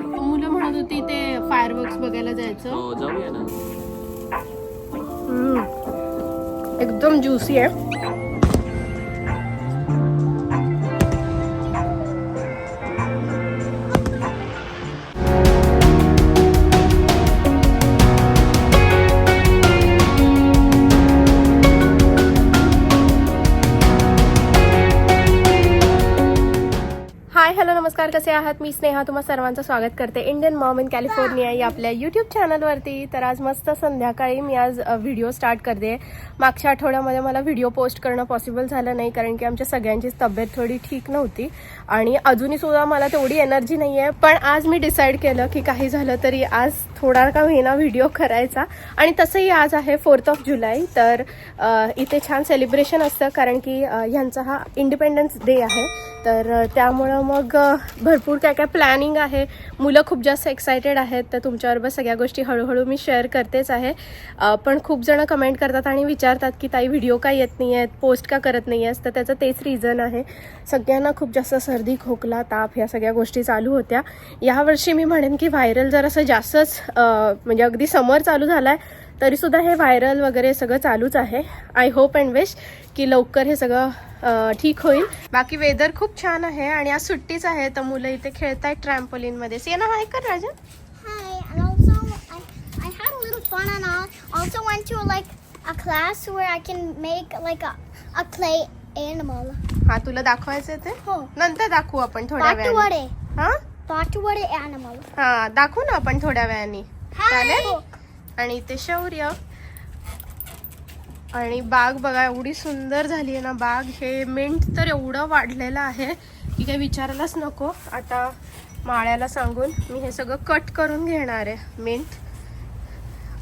मुलं म्हणत होती ते फायरवर्क्स बघायला जायचं. हो जाऊया ना. एकदम ज्युसी आहे. हॅलो नमस्कार. कसे आहात? मी स्नेहा. तुम्हा सर्वांचं स्वागत करते. इंडियन मॉम इन कॅलिफोर्निया या आपल्या यूट्यूब चॅनलवरती तर आज मस्त संध्याकाळी मी आज व्हिडिओ स्टार्ट करते. मागच्या आठवड्यामध्ये मला व्हिडिओ पोस्ट करणं पॉसिबल झालं नाही कारण की आमच्या सगळ्यांचीच तब्येत थोडी ठीक नव्हती. आणि अजूनही सुद्धा मला तेवढी एनर्जी नाही आहे पण आज मी डिसाईड केलं की काही झालं तरी आज थोडा का महिना व्हिडिओ करायचा. आणि तसंही आज आहे फोर्थ ऑफ जुलै तर इथे छान सेलिब्रेशन असतं कारण की ह्यांचा हा इंडिपेंडन्स डे आहे. तर त्यामुळं मग मग भरपूर काय काय प्लॅनिंग आहे. मुलं खूप जास्त एक्सायटेड आहेत तर तुमच्याबरोबर सगळ्या गोष्टी हळूहळू मी शेअर करतेच आहे. पण खूप जणं कमेंट करतात आणि विचारतात की ताई व्हिडिओ का येत नाही आहेत पोस्ट का करत नाही आहेस तर त्याचं तेच रिझन आहे. सगळ्यांना खूप जास्त सर्दी खोकला ताप ह्या सगळ्या गोष्टी चालू होत्या. यावर्षी मी म्हणेन की व्हायरल जर असं जास्तच म्हणजे अगदी समर चालू झाला आहे तरीसुद्धा हे व्हायरल वगैरे सगळं चालूच आहे. आय होप अँड विश की लवकर हे सगळं ठीक होईल. बाकी वेदर खूप छान आहे आणि आज सुट्टीच आहे तर मुलं इथे खेळतायत ट्रॅम्पोलिनमध्ये. सियाना हाय कर Rajan. Hi, and also I, I had a little fun and I also went to like a class where I can make like a, a clay animal. हा तुला दाखवायचं ते? हो. नंतर दाखवू आपण थोड्या वेळाने. हा? पाटवडे animal. हा दाखवू ना आपण थोड्या वेळाने. चालेल? हो. आणि इथे शौर्य. आणि बाग बघा एवढी सुंदर झाली आहे ना बाग. हे मिंट तर एवढं वाढलेलं आहे की काही विचारायलाच नको. आता माळ्याला सांगून मी हे सगळं कट करून घेणार आहे मिंट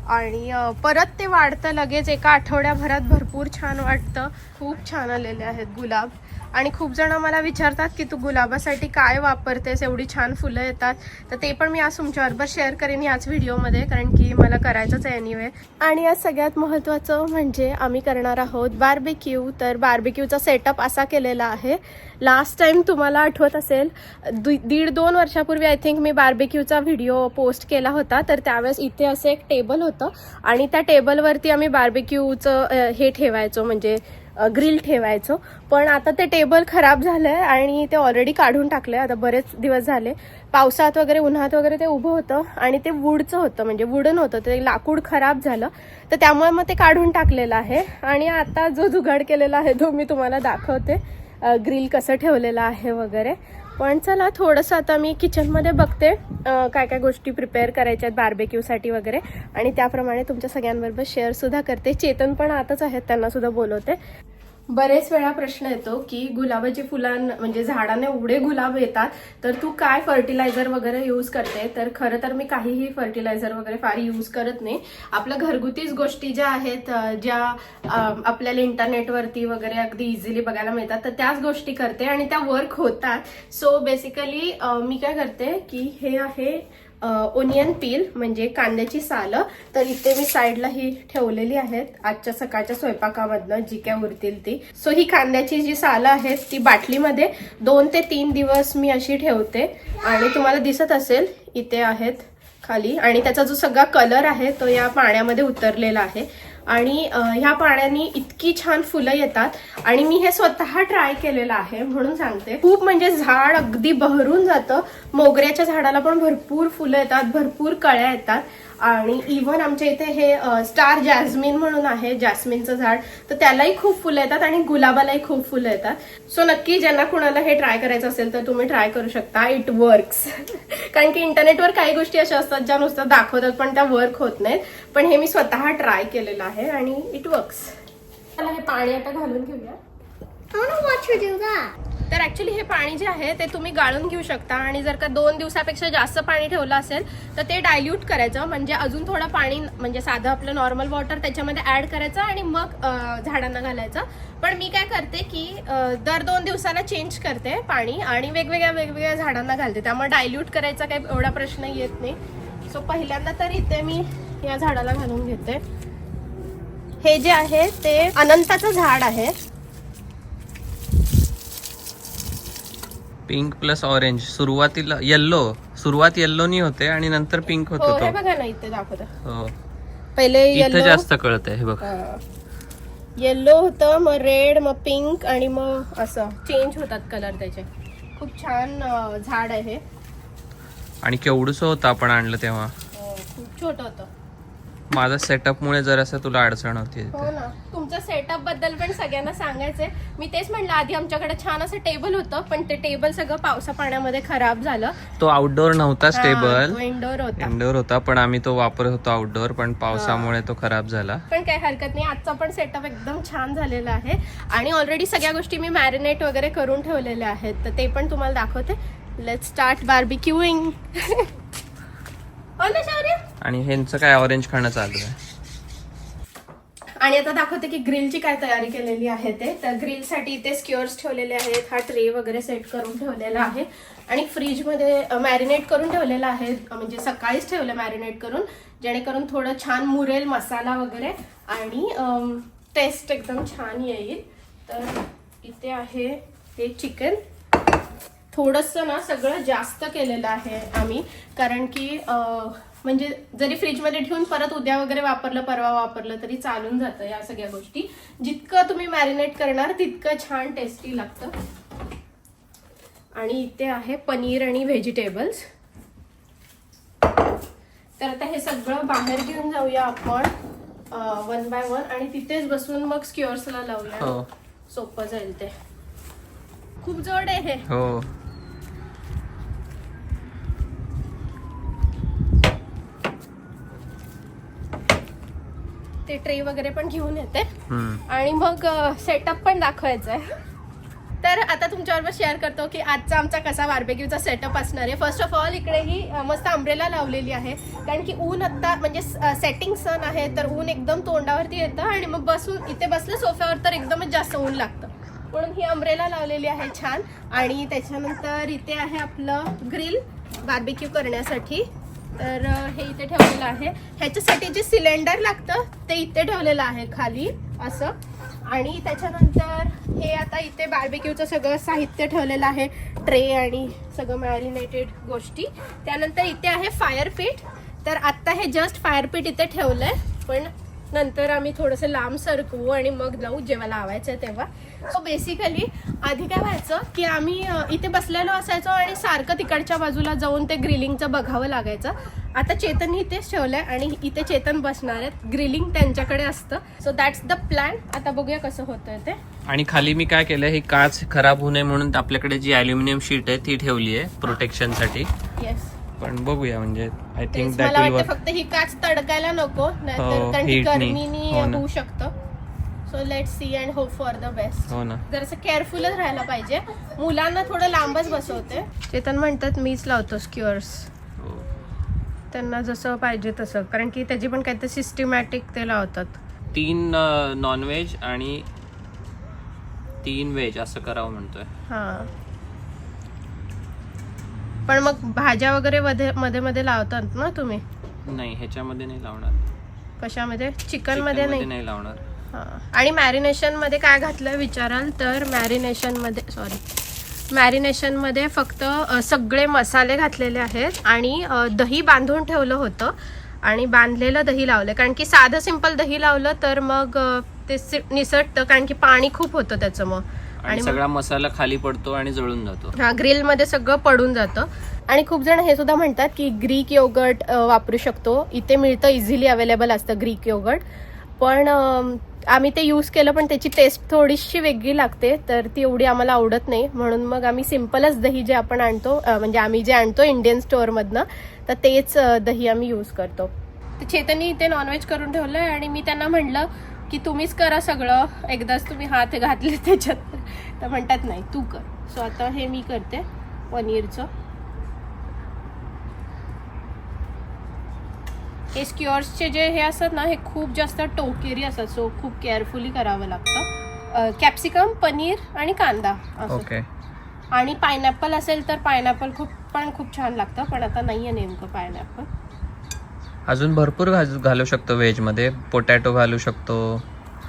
आणि परत ते वाढतं लगेच. एका आठवड्याभरात भरपूर छान वाटतं. खूप छान आलेले आहेत गुलाब. आणि खूप जण मला विचारतात की तू गुलाबासाठी काय वापरतेस? एवढी छान फुलं येतात. तर ते पण मी आज तुमच्याबरोबर शेअर करेन याच व्हिडिओमध्ये कारण की मला करायचंच आहे एनिवे आणि आज सगळ्यात महत्त्वाचं म्हणजे आम्ही करणार आहोत बार्बेक्यू तर बार्बेक्यूचा सेटअप असा केलेला आहे. लास्ट टाइम तुम्हाला आठवत असेल दु- दीड दोन वर्षापूर्वी आय थिंक मी बार्बेक्यूचा व्हिडिओ पोस्ट केला होता. तर त्यावेळेस इथे असं एक टेबल होतं. आणि त्या टेबलवरती आम्ही बार्बेक्यूचं हे ठेवायचो. म्हणजे ग्रिल ठेवायचो. पण आता ते टेबल खराब झालंय आणि ते ऑलरेडी काढून टाकलंय. आता बरेच दिवस झाले. पावसात वगैरे उन्हात वगैरे ते उभं होतं आणि ते वूडचं होतं. म्हणजे वुडन होतं. ते लाकूड खराब झालं. तर त्यामुळे मग ते काढून टाकलेलं आहे. आणि आता जो जुगाड केलेला आहे तो मी तुम्हाला दाखवते. ग्रिल कसं ठेवलेलं आहे वगैरे. पण चला थोडंसं आता मी किचनमध्ये बघते. काय काय गोष्टी प्रिपेअर करायच्या आहेत बार्बेक्यूसाठी वगैरे. आणि त्याप्रमाणे तुमच्या सगळ्यांबरोबर शेअरसुद्धा करते. चेतन पण आताच आहेत त्यांनासुद्धा बोलवते. बरेच वेळा प्रश्न येतो की गुलाबाची फुलां म्हणजे झाडाने एवढे गुलाब येतात तर तू काय फर्टिलायझर वगैरे यूज करते? तर खरं तर मी काहीही फर्टिलायझर वगैरे फार यूज करत नाही. आपल्या घरगुतीच गोष्टी ज्या आहेत ज्या आपल्याला इंटरनेटवरती वगैरे अगदी इझिली बघायला मिळतात तर त्याच गोष्टी करते आणि त्या वर्क होतात. सो बेसिकली मी काय करते की हे आहे ओनियन पील म्हणजे कांद्याची सालं. तर इथे मी साईडला ही ठेवलेली आहेत आजच्या सकाळच्या स्वयंपाकामधनं जी काय उरतील ती. सो ही कांद्याची जी सालं आहेत ती बाटलीमध्ये दोन ते तीन दिवस मी अशी ठेवते. आणि तुम्हाला दिसत असेल इथे आहेत खाली. आणि त्याचा जो सगळा कलर आहे तो या पाण्यामध्ये उतरलेला आहे. आणि ह्या पाण्याने इतकी छान फुलं येतात. आणि मी हे स्वतः ट्राय केलेलं आहे म्हणून सांगते. खूप म्हणजे झाड अगदी बहरून जातं. मोगऱ्याच्या झाडाला पण भरपूर फुलं येतात भरपूर कळ्या येतात. आणि इव्हन आमच्या इथे हे स्टार जॅस्मिन म्हणून आहे जॅस्मिनचं झाड तर त्यालाही खूप फुलं येतात आणि गुलाबालाही खूप फुलं येतात. सो नक्की ज्यांना कुणाला हे ट्राय करायचं असेल तर तुम्ही ट्राय करू शकता. इट वर्क्स कारण की इंटरनेटवर काही गोष्टी अशा असतात ज्या नुसतं दाखवतात पण त्या वर्क होत नाहीत. पण हे मी स्वतः ट्राय केलेलं आहे आणि इट वर्क्स मला हे पाणी आता घालून घेऊया. तर ॲक्च्युली हे पाणी जे आहे ते तुम्ही गाळून घेऊ शकता. आणि जर का दोन दिवसापेक्षा जास्त पाणी ठेवलं असेल तर ते डायल्यूट करायचं. म्हणजे अजून थोडं पाणी म्हणजे साधं आपलं नॉर्मल वॉटर त्याच्यामध्ये ॲड करायचं आणि मग झाडांना घालायचं. पण मी काय करते की दर दोन दिवसाला चेंज करते पाणी आणि वेगवेगळ्या वेगवेगळ्या झाडांना घालते. त्यामुळे डायल्यूट करायचा काही एवढा प्रश्न येत नाही. सो पहिल्यांदा तर इथे मी या झाडाला घालून घेते. हे जे आहे ते अनंताचं झाड आहे. Pink plus orange. सुरुवातीला येल्लो सुरुवात येल्लोनी होते आणि नंतर पिंक होतो हे तो. बघा ना इथे दाखवत. हो. पहिले इथं जास्त कळतंय हे बघ. येल्लो होतं मग रेड मग पिंक आणि मग असं चेंज होतात कलर त्याचे. खूप छान अं, झाड आहे आणि केवढूस होतं आपण आणलं तेव्हा? हो, खूप छोटं होतं. माझा सेटअप मुळे जरासं तुला अडचण होती हो ना. तुमच्या सेटअपबद्दल पण सगळ्यांना सांगायचंय. मी तेच म्हणलं आधी आमच्याकडे छान असं टेबल होतं पण ते टेबल सगळं पावसा पाण्यामध्ये खराब झालं. तो आउटडोर नव्हता स्टेबल इंडोर होता. इंडोर होता पण आम्ही तो वापरत होतो आउटडोर पण पावसामुळे तो खराब झाला. पण काही हरकत नाही आजचा पण सेटअप एकदम छान झालेला आहे. आणि ऑलरेडी सगळ्या गोष्टी मी मॅरिनेट वगैरे करून ठेवलेल्या आहेत. तर ते पण तुम्हाला दाखवते. लेट स्टार्ट बार्बिक्यूइंग आणि ह्यांचं काय ऑरेंज खाणं चालू आहे? आणि आता दाखवते की ग्रिलची काय तयारी केलेली आहे ते. तर ग्रिलसाठी इथे स्क्युअर्स ठेवलेले आहेत हा ट्रे वगैरे सेट करून ठेवलेला आहे. आणि फ्रीजमध्ये मॅरिनेट करून ठेवलेला आहे. म्हणजे सकाळीच ठेवलं मॅरिनेट करून जेणेकरून थोडं छान मुरेल मसाला वगैरे. आणि टेस्ट एकदम छान येईल. तर इथे आहे हे चिकन थोडंसं ना सगळं जास्त केलेलं आहे आम्ही. कारण की म्हणजे जरी फ्रीजमध्ये ठेवून परत उद्या वगैरे वापरलं परवा वापरलं तरी चालून जातं या सगळ्या गोष्टी. जितकं तुम्ही मॅरिनेट करणार तितकं छान टेस्टी लागतं. आणि इथे आहे पनीर आणि व्हेजिटेबल्स तर आता हे सगळं बाहेर घेऊन जाऊया आपण वन बाय वन आणि तिथेच बसून मग स्क्युअर्सला लावूया. हो. सोपं जाईल ते. खूप जड आहे हे. ते ट्रे वगैरे पण घेऊन येते. आणि मग सेटअप पण दाखवायचा आहे तर आता तुमच्याबरोबर शेअर करतो की आजचा आमचा कसा बार्बेक्यूचा सेटअप असणार आहे. फर्स्ट ऑफ ऑल इकडे ही मस्त आंब्रेला लावलेली आहे. कारण की ऊन आत्ता म्हणजे सेटिंग सन आहे तर ऊन एकदम तोंडावरती येतं आणि मग बसून इथे बसलं सोफ्यावर तर एकदमच जास्त ऊन लागतं. म्हणून ही अम्ब्रेला लावलेली आहे छान. आणि त्याच्यानंतर इथे आहे आपलं ग्रिल बार्बेक्यू करण्यासाठी. तर हे इथे ठेवलेलं आहे. ह्याच्यासाठी जे सिलेंडर लागतं ते इथे ठेवलेलं आहे खाली असं. आणि त्याच्यानंतर हे आता इथे बार्बेक्यूचं सगळं साहित्य ठेवलेलं आहे ट्रे आणि सगळं मॅरिनेटेड गोष्टी. त्यानंतर इथे आहे फायर पीठ तर आत्ता हे जस्ट फायर पीठ इथे आहे पण नंतर आम्ही थोडंसं लांब सरकवू आणि मग जाऊ जेव्हा लावायचं आहे तेव्हा. सो बेसिकली आधी काय व्हायचं की आम्ही इथे बसलेलो असायचो आणि सारखं तिकडच्या बाजूला जाऊन ते ग्रिलिंगचं बघावं लागायचं. आता चेतन इथेच ठेवलंय आणि इथे चेतन बसणार आहेत. ग्रिलिंग त्यांच्याकडे असतं. सो दॅट्स द प्लॅन आता बघूया कसं होतंय ते. आणि खाली मी काय केलं ही काच खराब होऊ नये म्हणून आपल्याकडे जी अल्युमिनियम शीट आहे ती ठेवली आहे प्रोटेक्शनसाठी. येस पण बघूया म्हणजे I think that will work फक्त ही काच तडकायला नको नाहीतर हो, कारण. गरमीनी हो. होऊ शकतं. So let see and hope for the best हो ना. जरासं केअरफुलच राहायला पाहिजे. मुलांना थोडं लांबच बसवते. चेतन म्हणतात मीच लावतो स्क्युअर्स हो. त्यांना जसं पाहिजे तसं. कारण की त्याची पण काहीतरी सिस्टमॅटिक ते लावतात. तीन नॉनव्हेज आणि तीन व्हेज असं करावं म्हणतोय. हा. पण मग भाज्या वगैरे मध्ये मध्ये मध्ये लावतात ना तुम्ही? नाही ह्याच्यामध्ये नाही लावणार. कशामध्ये? चिकनमध्ये मध्ये नाही? नाही लावणार. हा. आणि मॅरिनेशनमध्ये काय घातलं विचाराल तर मॅरिनेशनमध्ये सॉरी मॅरिनेशनमध्ये फक्त अ, सगळे मसाले घातलेले आहेत आणि अ, दही बांधून ठेवलं होतं आणि बांधलेलं दही लावलं कारण की साधं सिंपल दही लावलं तर मग अ, ते सि- निसटतं. कारण की पाणी खूप होतं त्याचं मग. आणि सगळा मसाला खाली पडतो आणि जळून जातो. हा ग्रिलमध्ये सगळं पडून जातं. आणि खूप जण हे सुद्धा म्हणतात की ग्रीक योगर्ट वापरू शकतो. इथे मिळतं इझिली अवेलेबल असतं ग्रीक योगर्ट. पण आम्ही ते यूज केलं पण त्याची टेस्ट थोडीशी वेगळी लागते तर ती एवढी आम्हाला आवडत नाही. म्हणून मग आम्ही सिम्पलच दही जे आपण आणतो म्हणजे आम्ही जे आणतो इंडियन स्टोअरमधनं तर तेच दही आम्ही यूज करतो. चेतनी इथे नॉनव्हेज करून ठेवलंय आणि मी त्यांना म्हणलं की तुम्हीच करा सगळं. एकदाच तुम्ही हात घातले त्याच्यात. तर म्हणतात नाही तू कर. सो आता हे मी करते पनीरचं. हे स्क्युअर्सचे जे हे असतात ना हे खूप जास्त टोकेरी असतात. सो खूप केअरफुली करावं लागतं. कॅप्सिकम पनीर आणि कांदा असं. ओके आणि पायनॅपल असेल तर पायनॅपल खूप पण खूप छान लागतं. पण आता नाही आहे नेमकं पायनॅपल अजून भरपूर घाल- शकतो व्हेजमध्ये पोटॅटो घालू शकतो.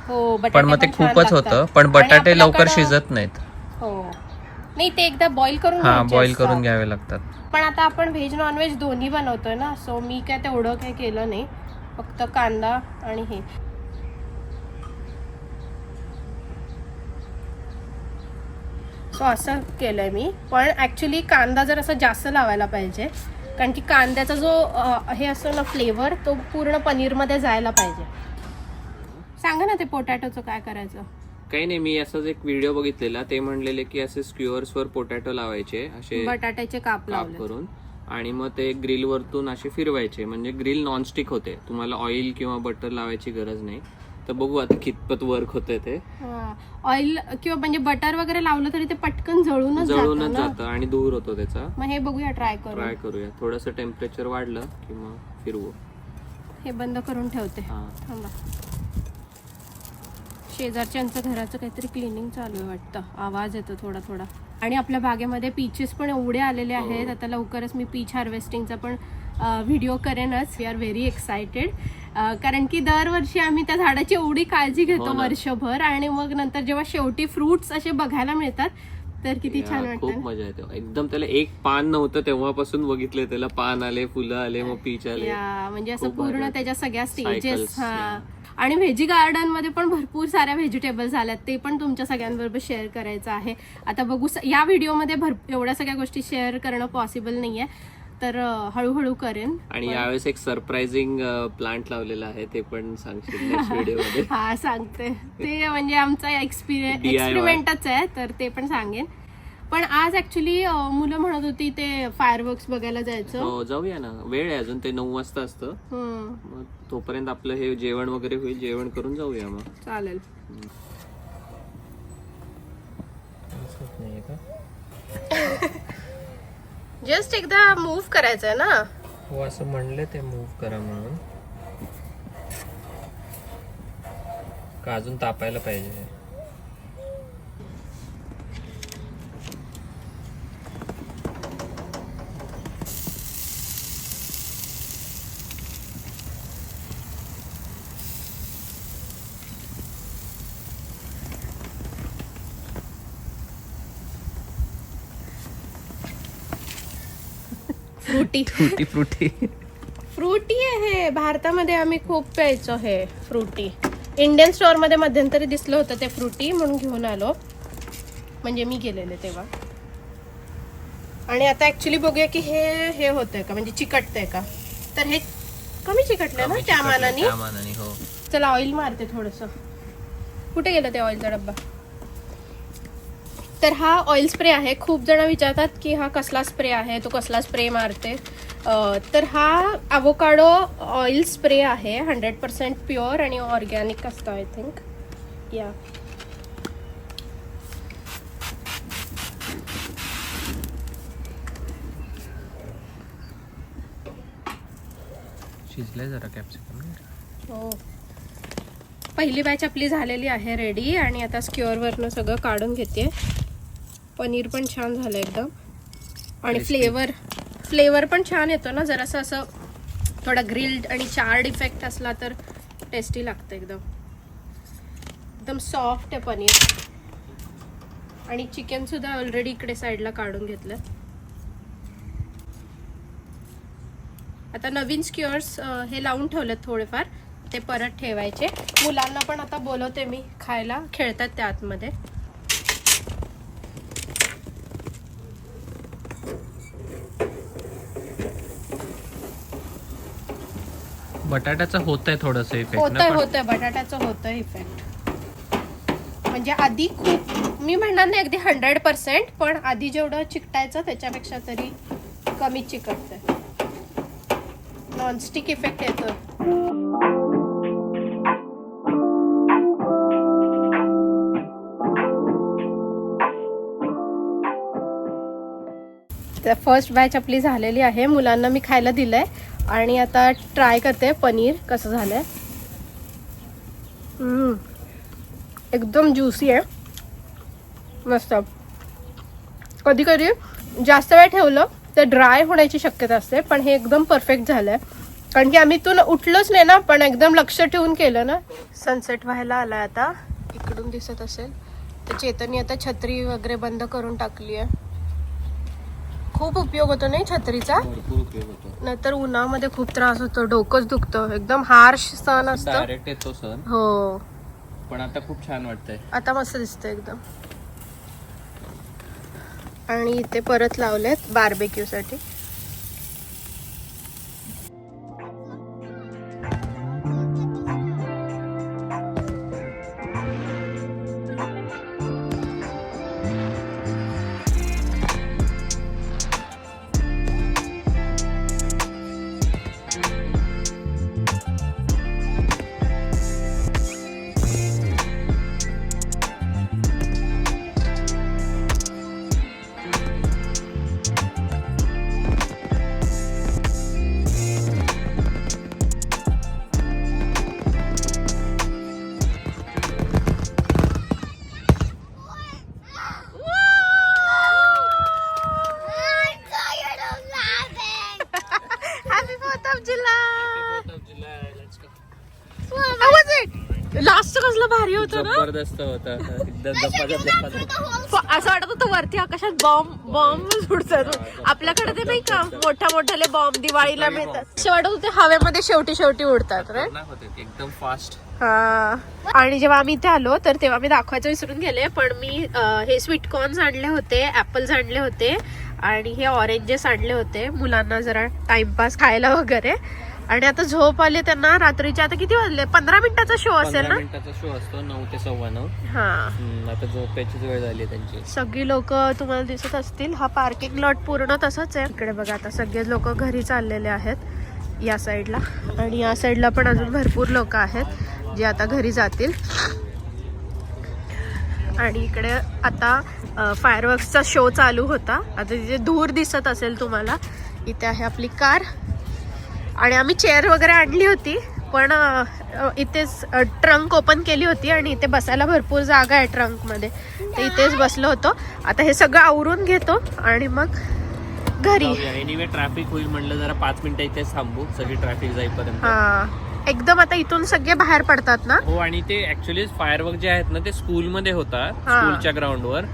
हो पण मग ते खूपच. होतं. पण बटाटे लवकर शिजत नाहीत. हो. नाही ते एकदा बॉईल करून हा बॉईल. करून घ्यावे लागतात. पण आता आपण व्हेज नॉनव्हेज दोन्ही बनवतोय ना सो मी काय तेवढं काय केलं नाही. फक्त कांदा आणि हे. सो असं केलंय मी. पण ऍक्च्युली कांदा जर असं जास्त लावायला पाहिजे कारण की कांद्याचा जो अं, हे असतो ना फ्लेवर तो पूर्ण पनीरमध्ये जायला पाहिजे. सांगा ना ते पोटॅटोचं काय करायचं. काही नाही मी असंच एक व्हिडिओ बघितलेला. ते म्हणलेले की असे स्क्युअर्स वर पोटॅटो लावायचे असे बटाट्याचे काप काप लावले करून. आणि मग ते ग्रिल वरतून असे फिरवायचे. म्हणजे ग्रिल नॉनस्टिक होते. तुम्हाला ऑइल किंवा बटर लावायची गरज नाही. तर बघू आता कितपत वर्क होतंय ते. ऑइल किंवा म्हणजे बटर वगैरे लावलं तरी ते पटकन जळूनच जातं जळूनच जातं आणि धूर होतो त्याचा. मग हे बघूया ट्राय करू. ट्राय करूया. थोडस टेम्परेचर वाढलं की मग फिरवू. हे बंद करून ठेवते. हा. थांबा. शेजारच्या आमच्या घराचं काहीतरी क्लिनिंग चालू आहे वाटतं. आवाज येतो थोडा थोडा. आणि आपल्या बागेमध्ये पीचेस पण एवढे आलेले आहेत. आता लवकरच मी पीच हार्वेस्टिंगचा पण व्हिडिओ करेनच. वी आर व्हेरी एक्सायटेड कारण की दरवर्षी आम्ही त्या झाडाची एवढी काळजी घेतो हो. वर्षभर आणि मग नंतर जेव्हा शेवटी फ्रुट्स असे बघायला मिळतात तर किती छान खूप वाटतं मजा येते. एकदम त्याला एक पान नव्हतं तेव्हापासून बघितले त्याला पान आले फुलं आले मग पीच आले. म्हणजे असं पूर्ण. त्याच्या सगळ्या स्टेजेस हा. आणि व्हेजी गार्डनमध्ये पण भरपूर साऱ्या व्हेजिटेबल्स आल्यात. ते पण तुमच्या सगळ्यांबरोबर शेअर करायचं आहे. आता बघू या व्हिडिओमध्ये भर एवढ्या सगळ्या गोष्टी शेअर करणं पॉसिबल नाहीये. तर हळूहळू करेन आणि यावेळेस एक सरप्राइझिंग प्लांट लावलेला आहे ते पण सांगशील नेक्स्ट व्हिडिओमध्ये हा सांगते. ते म्हणजे आमचा एक्सपिरियन्स. एक्सपेरिमेंटच आहे तर ते पण सांगेन. पण आज ऍक्च्युली मुलं म्हणत होती ते फायरवर्क्स बघायला जायचं. हो जाऊया ना. वेळ आहे अजून ते नऊ वाजता असतं. तोपर्यंत आपलं हे जेवण वगैरे होईल जेवण करून जाऊया मग. चालेल. जस्ट एकदा मूव्ह करायचंय ना? हो असं म्हणले ते मूव्ह करा म्हणून. का अजून तापायला पाहिजे? फ्रुटी. Frutti frutti. फ्रुटी आहे. भारतामध्ये आम्ही खूप प्यायचो हे फ्रुटी. इंडियन स्टोअरमध्ये मध्यंतरी दिसलं होतं ते फ्रुटी म्हणून घेऊन आलो. म्हणजे मी गेलेले तेव्हा. आणि आता ऍक्च्युली बघूया की हे हे होतंय का? म्हणजे चिकटतंय का? तर हे कमी चिकटलंय ना त्या मानाने? त्या मानाने हो. चला ऑइल मारते थोडस. कुठे गेलं ते ऑइलचा डब्बा? तर हा ऑइल स्प्रे आहे. खूप जण विचारतात की हा कसला स्प्रे आहे? तो कसला स्प्रे मारते? तर हा अवोकाडो ऑइल स्प्रे आहे. हंड्रेड पर्सेंट प्युअर आणि ऑर्गॅनिक असतं आय थिंक या शिजलंय जरा कॅप्सिकम हो. पहिली बॅच आपली झालेली आहे रेडी आणि आता स्क्युअरवरनं सगळं काढून घेते. पनीर पण छान झालं एकदम. आणि. फ्लेवर फ्लेवर पण छान येतो ना जरासं असं थोडा ग्रिल्ड आणि चार्ड इफेक्ट असला तर टेस्टी लागतं एकदम. एकदम सॉफ्ट आहे पनीर. आणि चिकन सुद्धा ऑलरेडी इकडे साईडला काढून घेतलं. आता नवीन स्क्युअर्स हे लावून ठेवलेत थोडेफार. ते परत ठेवायचे. मुलांना पण आता बोलवते मी खायला. खेळतात त्या आतमध्ये. बटाट्याचं होत आहे थोडस इफेक्ट होतंय होतंय. बटाट्याचं होतंय इफेक्ट म्हणजे आधी खूप मी म्हणणार नाही अगदी हंड्रेड पर्सेंट पण आधी जेवढं चिकटायचं त्याच्यापेक्षा तरी कमी चिकटतंय. नॉनस्टिक इफेक्ट येतो तर फर्स्ट बॅच आपली झालेली आहे. मुलांना मी खायला दिलंय. आणि आता ट्राय करते पनीर कसं झालं आहे एकदम ज्युसी आहे. मस्त. कधी कधी जास्त वेळ ठेवलं तर ड्राय होण्याची शक्यता असते पण हे एकदम परफेक्ट झालं आहे कारण की आम्ही इथून उठलोच नाही ना पण एकदम लक्ष ठेवून केलं ना. सनसेट व्हायला आला आता. इकडून दिसत असेल. तर चेतनी आता छत्री वगैरे बंद करून टाकली आहे. खूप उपयोग होतो नाही छत्रीचा? भरपूर उपयोग होतो. नाहीतर उन्हामध्ये खूप त्रास होतो डोकंच दुखतं एकदम हार्श सण असतं. डायरेक्ट येतो सर हो. पण आता खूप छान वाटतंय. आता मस्त दिसतं एकदम. आणि इथे परत लावलेत बार्बेक्यू साठी. जबरदस्त होता. असं वाटत होतं वरती आकाशात बॉम्ब बॉम्ब सुटतात आपल्याकडे ते नाही का? मोठ्या मोठ्याले बॉम्ब दिवाळीला मिळतात. असे वाटत होते हवेमध्ये शेवटी शेवटी उडतात रे एकदम फास्ट हा. आणि जेव्हा आम्ही इथे आलो तर तेव्हा मी दाखवायचं विसरून गेले पण मी हे स्वीटकॉर्न्स आणले होते ऍपल्स आणले होते आणि हे ऑरेंजेस आणले होते मुलांना जरा टाइमपास खायला वगैरे. आणि आता झोप आले त्यांना रात्रीचे आता किती वाजले? पंधरा मिनिटाचा शो असेल ना? मिनिटाचा शो असतो नऊ ते सव्वा नऊ. हा. आता झोपायचीच वेळ झाली त्यांची. सगळी लोक तुम्हाला दिसत असतील हा पार्किंग लॉट पूर्ण तसंच आहे. इकडे बघा आता सगळे लोक घरी चाललेले आहेत या साईडला आणि या साईडला पण अजून भरपूर लोक आहेत जे आता घरी जातील. आणि इकडे आता फायरवर्क्सचा शो चालू होता. आता तिथे दूर दिसत असेल तुम्हाला इथे आहे आपली कार आणि आम्ही चेअर वगैरे आणली होती पण इथेच ट्रंक ओपन केली होती आणि इथे बसायला भरपूर जागा आहे ट्रंकमध्ये तर इथेच बसलो होतो. आता हे सगळं आवरून घेतो आणि मग घरी. एनिवे ट्रॅफिक होईल म्हणलं जरा पाच मिनिटं इथे थांबू. सगळी ट्रॅफिक जाईपर्यंत. हा. एकदम आता इथून सगळे बाहेर पडतात ना? हो आणि ते ऍक्च्युली फायरवर्क जे आहेत ना ते स्कूलमध्ये होतात. स्कूलच्या ग्राउंडवर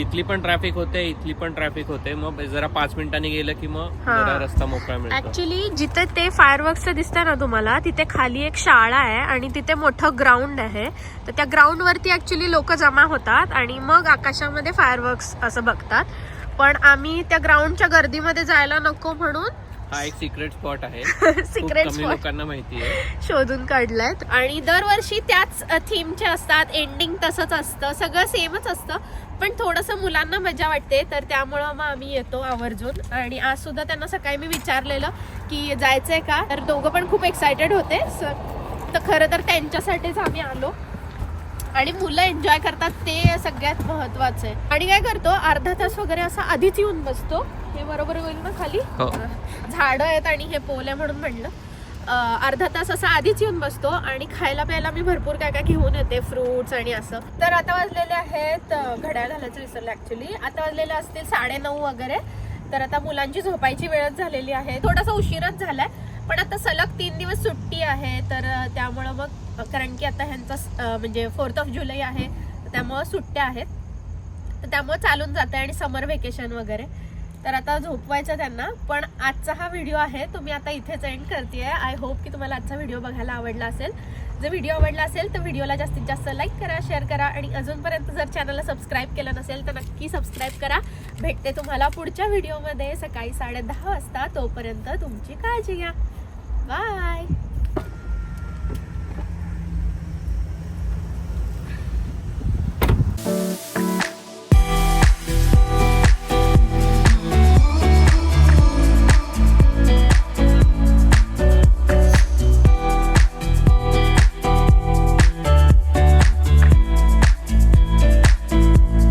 तिथली पण ट्रॅफिक होते इथली पण ट्रॅफिक होते. मग जरा पाच मिनिटांनी गेलं की मग हा. जरा रस्ता मोकळा मिळतो. ऍक्च्युली जिथे ते फायरवर्क्सचं दिसतंय ना तुम्हाला तिथे खाली एक शाळा आहे आणि तिथे मोठं ग्राउंड आहे. तर त्या ग्राउंड वरती ऍक्च्युली लोक जमा होतात आणि मग आकाशामध्ये फायरवर्क्स असं बघतात. पण आम्ही त्या ग्राउंडच्या गर्दीमध्ये जायला नको म्हणून हा एक सिक्रेट स्पॉट आहे. सिक्रेट कमी लोकांना माहिती आहे. शोधून काढलायत आणि दरवर्षी त्याच थीमचे असतात. एंडिंग तसंच असतं. सगळं सेमच असतं. पण थोडंसं मुलांना मजा वाटते. तर त्यामुळं मग आम्ही येतो आवर्जून. आणि आज सुद्धा त्यांना सकाळी मी विचारलेलं की जायचंय का? तर दोघं पण खूप एक्सायटेड होते. स- तर खरं तर त्यांच्यासाठीच आम्ही आलो. आणि मुलं एन्जॉय करतात ते सगळ्यात महत्वाचं आहे. आणि काय करतो अर्धा तास वगैरे असा आधीच येऊन बसतो. हे बरोबर होईल ना खाली? हो. झाडं आहेत आणि हे पोल आहे म्हणून म्हणलं. अर्धा तास असा आधीच येऊन बसतो आणि खायला प्यायला मी भरपूर काय काय घेऊन येते फ्रुट्स आणि असं. तर आता वाजलेले आहेत घड्याळ घालायचं विसरलं ऍक्च्युली आता वाजलेले असतील साडेनऊ वगैरे. तर आता मुलांची झोपायची वेळच झालेली आहे. थोडासा उशीरच झालाय पण आता सलग तीन दिवस सुट्टी आहे तर त्यामुळं मग कारण की आता ह्यांचा म्हणजे फोर्थ ऑफ जुलै आहे त्यामुळं सुट्ट्या आहेत. तर त्यामुळं चालून आहे आणि समर व्हेकेशन वगैरे. तर आता झोपवायचं त्यांना पण आजचा हा व्हिडिओ आहे तो मी आता इथेच एंड करते आय होप की तुम्हाला आजचा व्हिडिओ बघायला आवडला असेल. जर व्हिडिओ आवडला असेल तर व्हिडिओला जास्तीत जास्त लाईक करा शेअर करा आणि अजूनपर्यंत जर चॅनलला सबस्क्राईब केलं नसेल तर नक्की सबस्क्राईब करा. भेटते तुम्हाला पुढच्या व्हिडिओमध्ये सकाळी साडे दहा वाजता. तोपर्यंत तुमची काळजी घ्या. बाय